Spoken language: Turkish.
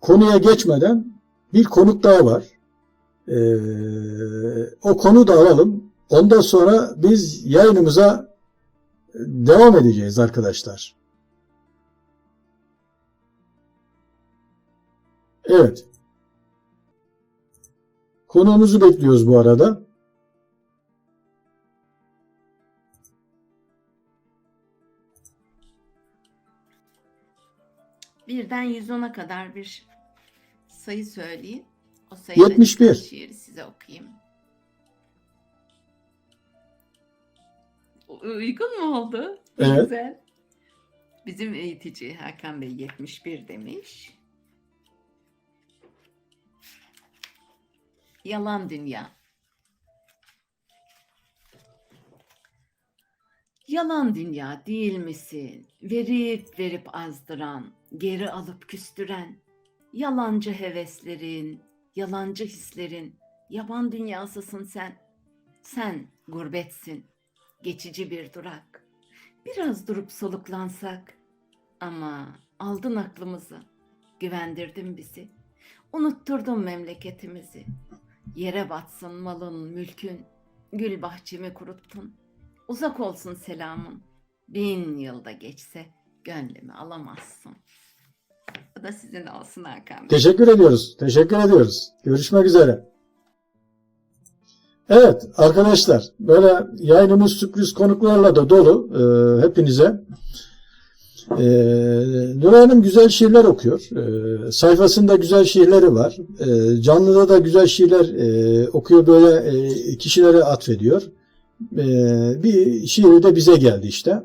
konuya geçmeden bir konuk daha var. Ee, o konu da alalım. Ondan sonra biz yayınımıza devam edeceğiz arkadaşlar. Evet. Konuğumuzu bekliyoruz bu arada. Birden 110'a kadar bir sayı söyleyin. O sayıda 71. çıkan şiiri size okuyayım. Uygun mu oldu? Evet. Güzel. Bizim eğitici Hakan Bey 71 demiş. Yalan dünya. Yalan dünya değil misin? Verip verip azdıran, geri alıp küstüren, yalancı heveslerin, yalancı hislerin, yaban dünyasısın sen. Sen gurbetsin, geçici bir durak. Biraz durup soluklansak ama aldın aklımızı, güvendirdin bizi. Unutturdun memleketimizi. Yere batsın malın, mülkün, gül bahçemi kuruttun. Uzak olsun selamın. Bin yılda geçse gönlümü alamazsın. Bu da sizin olsun Hakan Bey. Teşekkür ediyoruz. Teşekkür ediyoruz. Görüşmek üzere. Evet arkadaşlar böyle yayınımız sürpriz konuklarla da dolu e, hepinize. E, Nuray Hanım güzel şiirler okuyor. E, sayfasında güzel şiirleri var. E, canlıda da güzel şiirler e, okuyor böyle e, kişilere atfediyor. E, bir şiiri de bize geldi işte.